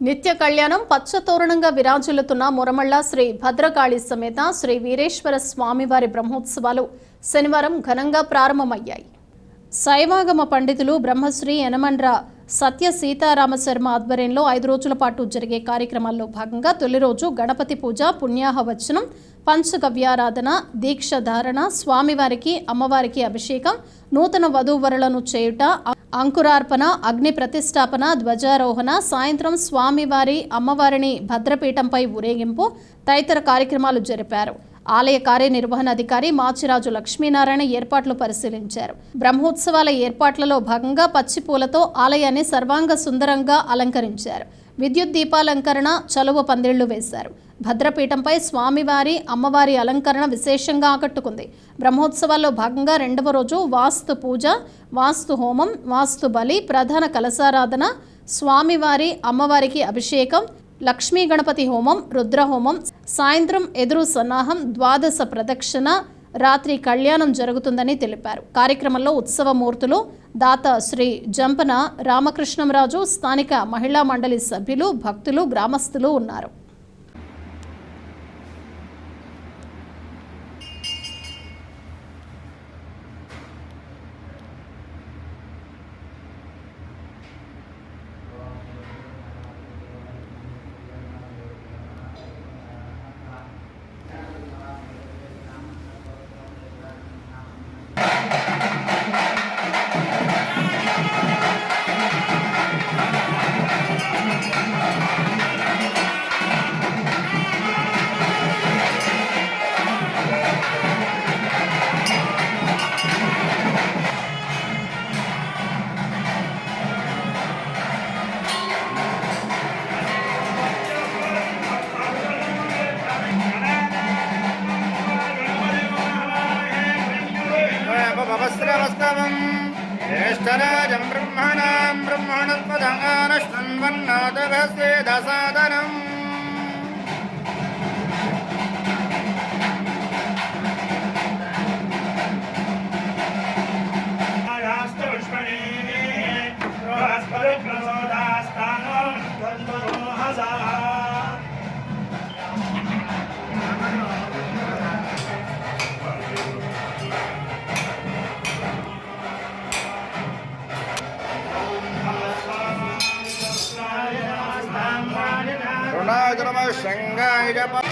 నిత్య కళ్యాణం పచ్చతోరణంగా విరాజిల్లుతున్న మురమళ్ళ శ్రీ భద్రకాళి సమేత శ్రీ వీరేశ్వర స్వామివారి బ్రహ్మోత్సవాలు శనివారం ఘనంగా ప్రారంభమయ్యాయి. శైవాగమ పండితులు బ్రహ్మశ్రీ యనమండ్ర సత్య సీతారామ శర్మ ఆధ్వర్యంలో ఐదు రోజుల పాటు జరిగే కార్యక్రమాల్లో భాగంగా తొలి రోజు గణపతి పూజ పుణ్యాహవచనం పంచగవ్యారాధన దీక్ష ధారణ స్వామివారికి అమ్మవారికి అభిషేకం నూతన వధూవరులను చేయుట అంకురార్పణ అగ్ని ప్రతిష్టాపన ధ్వజారోహణ సాయంత్రం స్వామివారి అమ్మవారిని భద్రపీఠంపై ఊరేగింపు తదితర కార్యక్రమాలు జరిపారు. ఆలయ కార్యనిర్వహణాధికారి మాచిరాజు లక్ష్మీనారాయణ ఏర్పాట్లు పరిశీలించారు. బ్రహ్మోత్సవాల ఏర్పాట్లలో భాగంగా పచ్చి పూలతో ఆలయాన్ని సర్వాంగ సుందరంగా అలంకరించారు. విద్యుత్ దీపాలంకరణ చలువ పందిళ్ళు వేశారు. భద్రపీఠంపై స్వామివారి అమ్మవారి అలంకరణ విశేషంగా ఆకట్టుకుంది. బ్రహ్మోత్సవాల్లో భాగంగా రెండవ రోజు వాస్తు పూజ వాస్తు హోమం వాస్తు బలి ప్రధాన కలశారాధన స్వామివారి అమ్మవారికి అభిషేకం లక్ష్మీ గణపతి హోమం రుద్రహోమం సాయంత్రం ఎదురు సన్నాహం ద్వాదశ ప్రదక్షిణ రాత్రి కళ్యాణం జరుగుతుందని తెలిపారు. కార్యక్రమంలో ఉత్సవమూర్తులు దాత శ్రీ జంపన రామకృష్ణంరాజు స్థానిక మహిళా మండలి సభ్యులు భక్తులు గ్రామస్తులు ఉన్నారు. भवस्रवस्तवम् ज्येष्ठराजं ब्रह्मणां ब्रह्मणस्पदानश्वन्वन्नादभस्ते Sangha Irapa.